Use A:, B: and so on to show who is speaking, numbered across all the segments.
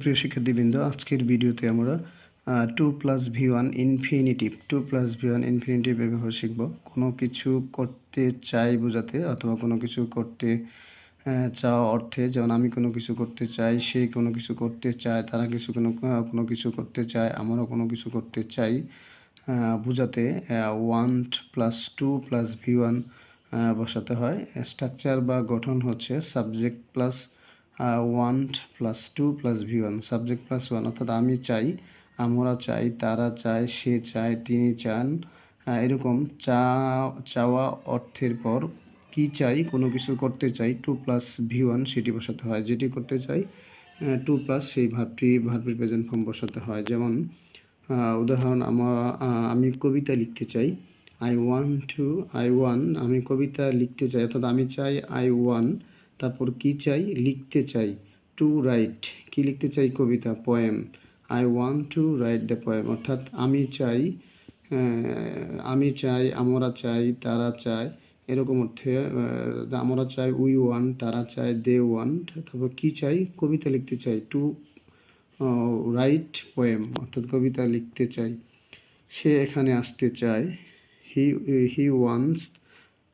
A: প্রিয় শিক্ষার্থীবৃন্দ, আজকের ভিডিওতে আমরা to plus V one infinitive to plus V one infinitive ব্যবহার শিখব। কোনো কিছু করতে চাই বোঝাতে অথবা কোনো কিছু করতে চাওয়া অর্থে, যেমন আমি কোনো কিছু করতে চাই, সে কোনো কিছু করতে চায়, তারা কিছু কোনো কোনো কিছু করতে চায়, আমারও কোনো কিছু করতে চাই বোঝাতে want plus to plus V one বসাতে হয়। স্ট্রাকচার বা গঠন হচ্ছে subject plus want plus to plus V one subject plus want অর্থাৎ আমি চাই, আমরা চাই, তারা চায়, সে চায়, তিনি চান। এরকম চা, চাওয়া অর্থের পর কি চাই, কোনো কিছু করতে চাই টু প্লাস ভি ওয়ান সেটি বসাতে হয়। যেটি করতে চাই টু প্লাস সেই ভাবটি ভার্বের প্রেজেন্ট ফর্ম বসাতে হয়। যেমন উদাহরণ আমার আমি কবিতা লিখতে চাই I want to I want আমি কবিতা লিখতে চাই, অর্থাৎ আমি চাই আই ওয়ান তারপর কি চাই? লিখতে চাই। টু রাইট কি লিখতে চাই কবিতা? Poem I want to write the poem অর্থাৎ আমি চাই আমি চাই, আমরা চাই, তারা চায়। এরকম অর্থে আমরা চাই উই ওয়ান তারা চায় দে ওয়ান তারপর কি চাই? কবিতা লিখতে চাই। টু রাইট পোয়েম অর্থাৎ কবিতা লিখতে চাই। সে এখানে আসতে চায়। He he wants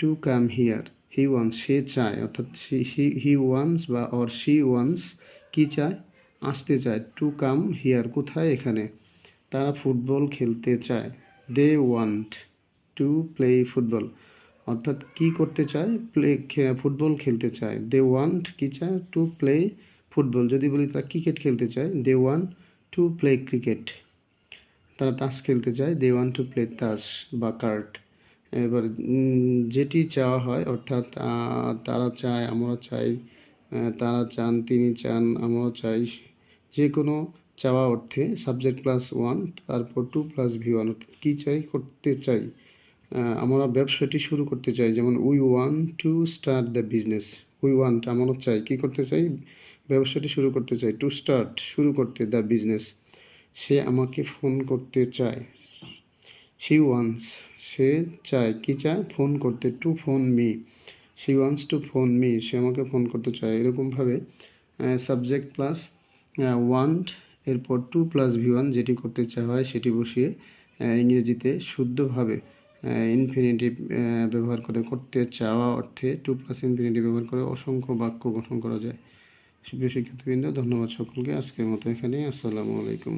A: to come here he wants সে চায়, অর্থাৎ হি ওয়ান্স বা অর শি ওয়ান্স কি চায়? আসতে চায় টু কাম হিয়ার কোথায়? এখানে। তারা ফুটবল খেলতে চায়। They want to play football অর্থাৎ কি করতে চায়? প্লে ফুটবল খেলতে চায়। দে ওয়ান্ট কি চায়? টু প্লে ফুটবল যদি বলি তারা ক্রিকেট খেলতে চায় they want to play cricket তারা তাস খেলতে চায়। দে ওয়ান টু প্লে তাস বা কার্ড এবার যেটি চাওয়া হয়, অর্থাৎ তারা চায় আমরা চাই তারা চান, তিনি চান আমরা চাই যে কোনো চাওয়া অর্থে সাবজেক্ট প্লাস ওয়ান তারপর টু প্লাস ভি ওয়ান অর্থাৎ কী চাই, করতে চাই। আমরা ব্যবসাটি শুরু করতে চাই, যেমন we want to start the business we want আমরা চাই, কী করতে চাই? ব্যবসাটি শুরু করতে চাই টু স্টার্ট শুরু করতে দ্য বিজনেস সে আমাকে ফোন করতে চায় শি ওয়ান্স সে চায়, কি চায়? ফোন করতে to phone me. She wants to phone me সে আমাকে ফোন করতে চায়। এরকমভাবে সাবজেক্ট প্লাস ওয়ান্ট এরপর টু প্লাস ভি ওয়ান যেটি করতে চাওয়া হয় সেটি বসিয়ে ইংরেজিতে শুদ্ধভাবে ইনফিনিটিভ ব্যবহার করে করতে চাওয়া অর্থে টু প্লাস ইনফিনিটিভ ব্যবহার করে অসংখ্য বাক্য গঠন করা যায়। সুপ্রিয় শিক্ষার্থীবৃন্দ, ধন্যবাদ সকলকে। আজকের মতো এখানেই। আসসালামু আলাইকুম।